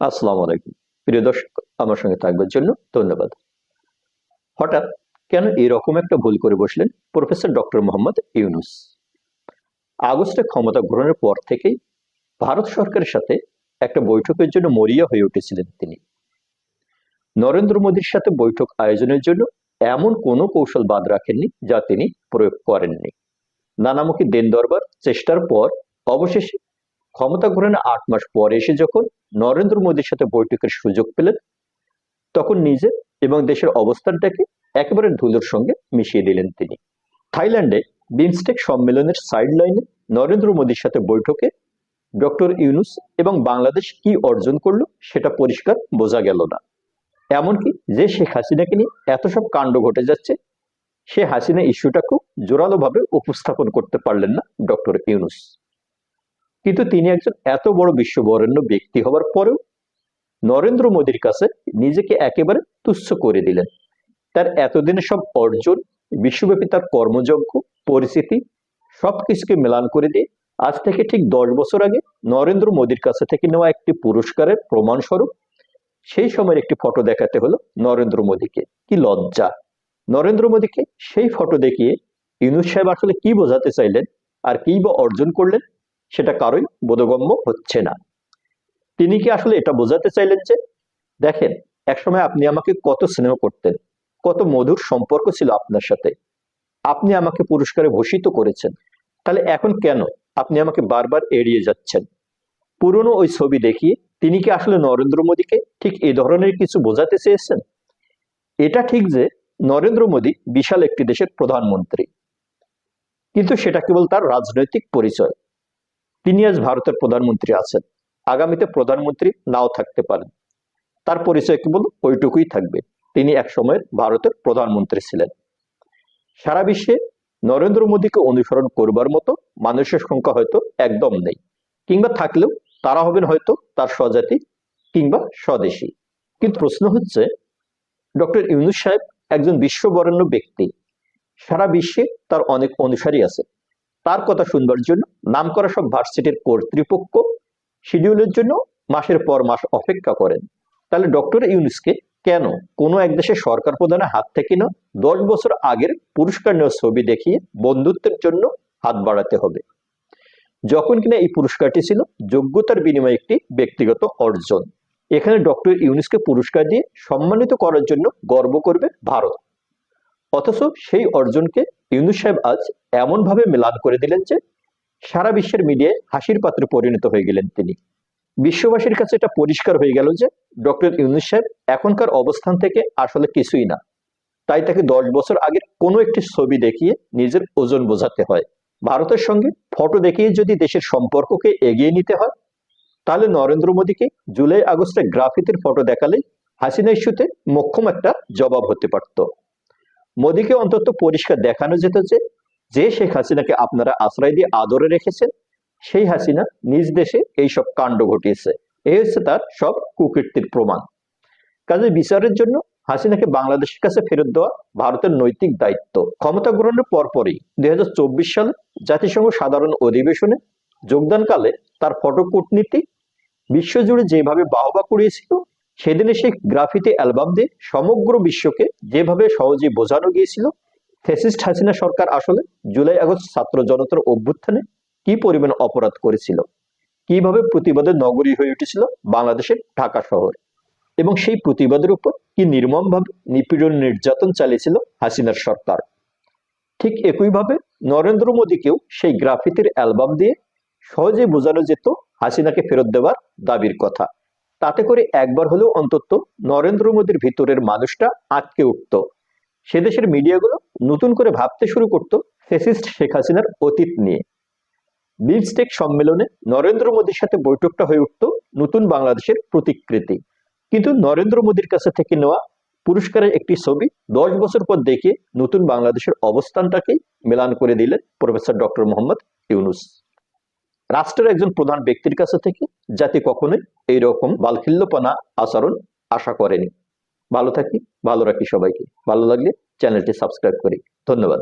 আসসালামু আলাইকুম। প্রিয় দর্শক, আমার সঙ্গে থাকবার জন্য ধন্যবাদ। হঠাৎ কেন এরকম একটা ভুল করে বসলেন প্রফেসর ডক্টর মোহাম্মদ ইউনুস? আগস্টে ক্ষমতা গ্রহণের পর থেকেই ভারত সরকারের সাথে একটা বৈঠকের জন্য মরিয়া হয়ে উঠেছিলেন তিনি। নরেন্দ্র মোদীর সাথে বৈঠক আয়োজনের জন্য এমন কোনো কৌশল বাদ রাখেননি যা তিনি প্রয়োগ করেননি। নানামুখী দেন দরবার চেষ্টার পর অবশেষে ক্ষমতা গ্রহণের আট মাস পরে এসে যখন নরেন্দ্র মোদীর সাথে বৈঠকের সুযোগ পেলেন, তখন নিজে এবং দেশের অবস্থানটাকে একেবারে ধুলোর সঙ্গে মিশিয়ে দিলেন তিনি। থাইল্যান্ডে বিমস্টেক সম্মেলনের সাইড লাইনে নরেন্দ্র মোদীর সাথে বৈঠকে ডক্টর ইউনুস এবং বাংলাদেশ কি অর্জন করল সেটা পরিষ্কার বোঝা গেল না। এমনকি যে শেখ হাসিনাকে নিয়ে এত সব কাণ্ড ঘটে যাচ্ছে, সে হাসিনা ইস্যুটাকেও জোরালোভাবে উপস্থাপন করতে পারলেন না ডক্টর ইউনুস। কিন্তু তিনি একজন এত বড় বিশ্ববরেণ্য ব্যক্তি হবার পরেও নরেন্দ্র মোদীর কাছে নিজেকে একেবারে তুচ্ছ করে দিলেন। তার এতদিনের সব অর্জন, বিশ্বব্যাপী তার কর্মযজ্ঞ, পরিস্থিতি সবকিছুকে মেলান করে দিয়ে আজ থেকে ঠিক দশ বছর আগে নরেন্দ্র মোদীর কাছে থেকে নেওয়া একটি পুরস্কারের প্রমাণস্বরূপ সেই সময়ের একটি ফটো দেখাতে হলো নরেন্দ্র মোদীকে। কি লজ্জা! নরেন্দ্র মোদীকে সেই ফটো দেখিয়ে ইউনুস সাহেব আসলে কি বোঝাতে চাইলেন আর কি বা অর্জন করলেন সেটা কারোই বোধগম্য হচ্ছে না। তিনি কি আসলে এটা বোঝাতে চাইলেন যে, দেখেন, একসময় আপনি আমাকে কত স্নেহ করতেন, কত মধুর সম্পর্ক ছিল আপনার সাথে। আপনি আমাকে পুরস্কারে ভূষিত করেছেন। তাহলে এখন কেন আপনি আমাকে বারবার এড়িয়ে যাচ্ছেন? পুরনো ওই ছবি দেখিয়ে তিনি কি আসলে নরেন্দ্র মোদীকে ঠিক এই ধরনের কিছু বোঝাতে চেয়েছেন? এটা ঠিক যে, নরেন্দ্র মোদী বিশাল একটি দেশের প্রধানমন্ত্রী। কিন্তু সেটা কেবল তার রাজনৈতিক পরিচয়। তিনি আজ ভারতের প্রধানমন্ত্রী আছেন। আগামীতে প্রধানমন্ত্রী নাও থাকতে পারেন। তার পরিচয় কেবল ওইটুকুই থাকবে। তিনি এক সময়ের ভারতের প্রধানমন্ত্রী ছিলেন। সারা বিশ্বে নরেন্দ্র মোদীকে অনুসরণ করবার মতো মানুষের সংখ্যা হয়তো একদম নেই। কিংবা থাকলেও তারা হবেন হয়তো তার স্বজাতি কিংবা স্বদেশী। কিন্তু প্রশ্ন হচ্ছে, ডক্টর ইউনুস সাহেব একজন বিশ্ববরেণ্য ব্যক্তি। সারা বিশ্বে তার অনেক অনুসারী আছে। তার কথা শুনবার জন্য নাম করা সব ভার্সিটির কর্তৃপক্ষ শিডিউলের জন্য মাসের পর মাস অপেক্ষা করেন। তাহলে ডক্টর ইউনুসকে কেন কোনো এক দেশের সরকার প্রধানের হাত থেকে না দশ বছর আগের পুরস্কার নেওয়া ছবি দেখিয়ে বন্ধুত্বের জন্য হাত বাড়াতে হবে? যখন কিনা এই পুরস্কারটি ছিল, যোগ্যতার বিনিময়ে একটি ব্যক্তিগত অর্জন। এখানে ডক্টর ইউনুসকে পুরস্কার দিয়ে সম্মানিত করার জন্য গর্ব করবে ভারত। অথচ সেই অর্জনকে ইউনুস সাহেব আজ এমনভাবে মেলান করে দিলেন যে সারা বিশ্বের মিডিয়ায় হাসির পাত্রে পরিণত হয়ে গেলেন তিনি। বিশ্ববাসীর কাছে এটা পরিষ্কার হয়ে গেল যে ডক্টর ইউনুস সাহেব এখনকার অবস্থান থেকে আসলে কিছুই না। তাই তাকে দশ বছর আগের কোনো একটি ছবি দেখিয়ে নিজের ওজন বোঝাতে হয়। ভারতের সঙ্গে ফটো দেখিয়ে যদি দেশের সম্পর্ককে এগিয়ে নিতে হয়, তাহলে নরেন্দ্র মোদীকে জুলাই আগস্টে গ্রাফিতির ফটো দেখালে হাসিনা ইস্যুতে মোক্ষম একটা জবাব হতে পারত। মোদীকে অন্তত পরিষ্কার দেখানো যেত যে যে শেখ হাসিনাকে আপনারা আশ্রয় দিয়ে আদরে রেখেছেন, সেই হাসিনা নিজ দেশে এই সব কাণ্ড ঘটিয়েছে। এই হচ্ছে তার সব কুকীর্তির প্রমাণ। কাজে বিচারের জন্য হাসিনাকে বাংলাদেশের কাছে ফেরত দেওয়া ভারতের নৈতিক দায়িত্ব। ক্ষমতা গ্রহণের পরপরই দুই সালে জাতিসংঘ সাধারণ অধিবেশনে যোগদানকালে তার ফটো কূটনীতি বিশ্বজুড়ে যেভাবে বাহবা কুড়িয়েছিল সেদিনে সেই গ্রাফিতি অ্যালবাম দিয়ে সমগ্র বিশ্বকে যেভাবে সহজে বোঝানো গিয়েছিল, ফেসিস্ট হাসিনা সরকার আসলে জুলাই আগস্ট ছাত্র জনতার অভ্যুত্থানে কি পরিমাণ অপরাধ করেছিল, কীভাবে প্রতিবাদে নগরী হয়ে উঠেছিল বাংলাদেশের ঢাকা শহর, এবং সেই প্রতিবাদের উপর কি নির্মমভাবে নিপীড়ন নির্যাতন চালিয়েছিল হাসিনার সরকার। ঠিক একইভাবে নরেন্দ্র মোদীকেও সেই গ্রাফিতির অ্যালবাম দিয়ে সহজে বোঝানো যেত হাসিনাকে ফেরত দেওয়ার দাবির কথা। তাতে করে একবার হলেও অন্তত নরেন্দ্র মোদীর ভিতরের মানুষটা আটকে উঠত। সে দেশের মিডিয়াগুলো নতুন করে ভাবতে শুরু করত ফেসিস্ট শেখ হাসিনার অতীত নিয়ে। বিমস্টেক সম্মেলনে নরেন্দ্র মোদীর সাথে বৈঠকটা হয়ে উঠত নতুন বাংলাদেশের প্রতিকৃতি। কিন্তু নরেন্দ্র মোদীর কাছে থেকে নেওয়া পুরস্কারের একটি ছবি দশ বছর পর দেখে নতুন বাংলাদেশের অবস্থানটাকে মেলান করে দিলেন প্রফেসর ডক্টর মোহাম্মদ ইউনুস। রাষ্ট্রের একজন প্রধান ব্যক্তির কাছে থেকে জাতি কখনোই এইরকম বালখিল্যপনা আচরণ আশা করেনি। ভালো থাকি, ভালো রাখি সবাইকে। ভালো লাগলে চ্যানেলটি সাবস্ক্রাইব করি। ধন্যবাদ।